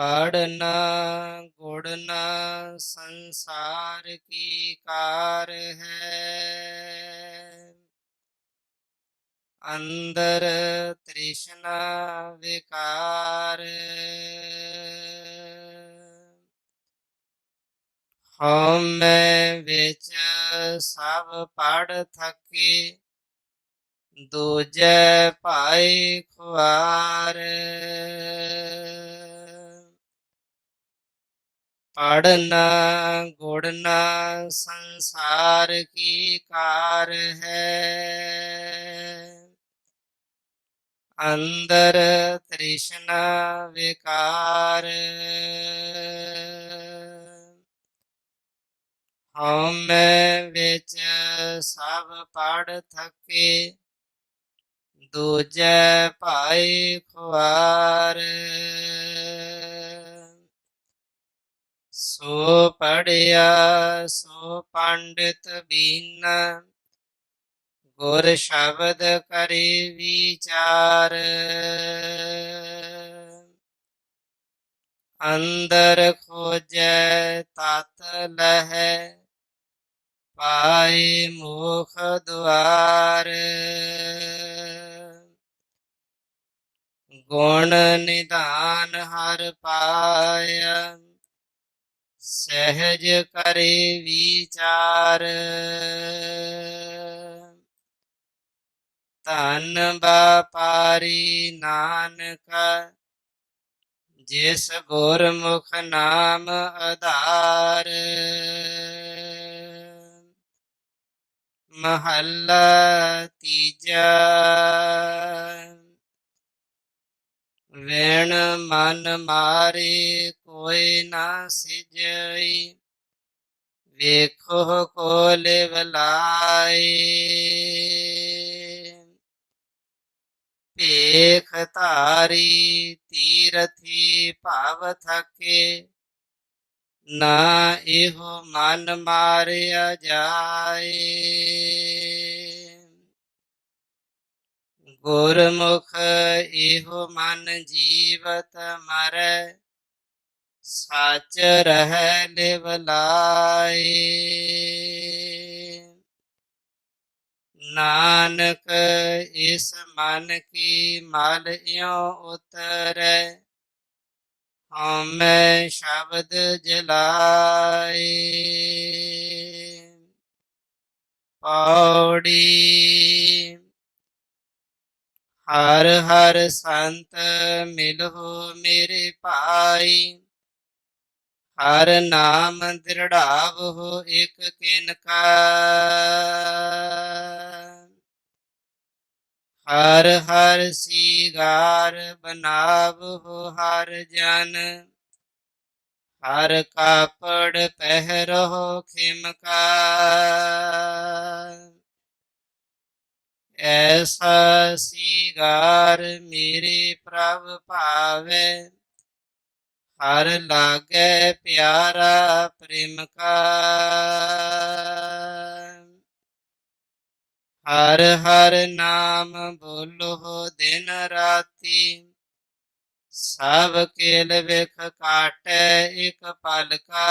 ਪੜਨਾ ਗੁੜਨਾ ਸੰਸਾਰ ਕੀ ਕਾਰ ਹੈ? ਅੰਦਰ ਤ੍ਰਿਸ਼ਨਾ ਵਿਕਾਰ। ਹਉਮੈ ਵਿੱਚ ਸਭ ਪੜ ਥਕੇ, ਦੂਜੈ ਭਾਈ ਖੁਆਰ। ਪੜਨਾ ਗੁੜਨਾ ਸੰਸਾਰ ਕੀ ਕਾਰ ਹੈ? ਅੰਦਰ ਤ੍ਰਿਸ਼ਨਾ ਵਿਕਾਰ। ਹਉਮੈ ਵਿੱਚ ਸਭ ਪੜ ਥਕੇ, ਦੂਜੇ ਭਾਈ ਖੁਆਰ। ਸੋ ਪੜਿਆ, ਸੋ ਪੰਡਿਤ ਬੀਨ। ਗੁਰ ਸ਼ਬਦ ਕਰੇ ਵਿਚਾਰ। ਅੰਦਰ ਖੋਜੈ, ਤਤ ਲਹੈ, ਪਾਏ ਮੁਖ ਦੁਆਰ। ਗੁਣ ਨਿਧਾਨ ਹਰ ਪਾਇਆ। ਸਹਿਜ ਕਰੇ ਵਿਚਾਰ। ਧਨ ਬਾਪਾਰੀ ਨਾਨਕਾ ਜਿਸ ਗੁਰਮੁਖ ਨਾਮ ਆਧਾਰ। ਮਹੱਲਾ ਤੀਜਾ। ਵੇਣ ਮਨ ਮਾਰੇ ਕੋਈ ਨਾ ਸਿਜਈ, ਵੇਖੋ ਕੋ ਲਿਵਲਾਏ ਭੇਖ ਧਾਰੀ ਤੀਰਥੀ ਭਵ ਥਕੇ, ਨਾ ਇਹੋ ਮਨ ਮਾਰਿਆ ਜਾਏ। ਗੁਰਮੁਖ ਇਹੋ ਮਨ ਜੀਵਤ ਮਰੈ, ਸੱਚ ਰਹਿ ਲਿਵਲਾਏ ਨਾਨਕ ਇਸ ਮਨ ਕੀ ਮਲ ਇਉ ਉਤਰੈ, ਹਉਮੈ ਸ਼ਬਦ ਜਲਾਏ। ਪੌੜੀ ਹਰ ਹਰ ਸੰਤ ਮਿਲਹੁ ਮੇਰੇ ਭਾਈ। ਹਰ ਨਾਮ ਦ੍ਰਿੜਾਵਹੁ ਇਕ ਕਿਨਕਾ ਹਰ ਹਰ ਸੀਗਾਰ ਬਨਾਵਹੁ ਹਰ ਜਨ। ਹਰ ਕਾਪੜ ਪਹਿਰੋ ਖਿਮਕਾ ਐਸਾ ਸ਼ਿਗਾਰ ਮੇਰੇ ਪ੍ਰਭ ਭਾਵੇ। ਹਰ ਲਾਗੈ ਪਿਆਰਾ ਪ੍ਰੇਮ ਕਾ ਹਰ ਹਰ ਨਾਮ ਬੋਲੋ ਦਿਨ ਰਾਤੀ। ਸਭ ਕੇਲ ਵਿਖ ਕਾਟੈ ਇਕ ਪਲ ਕਾ।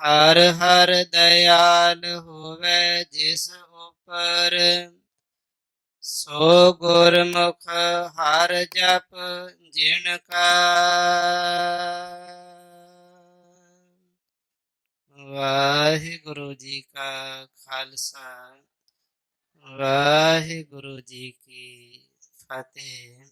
ਹਰ ਹਰ ਦਇਆਲ ਹੋਵੇ ਜਿਸ ਉਪਰ ਸੋ ਗੁਰਮੁਖ ਹਰ ਜਪ ਜਿਨ ਕਾ। ਵਾਹਿਗੁਰੂ ਜੀ ਕਾ ਖਾਲਸਾ, ਵਾਹਿਗੁਰੂ ਜੀ ਕੀ ਫਤਿਹ।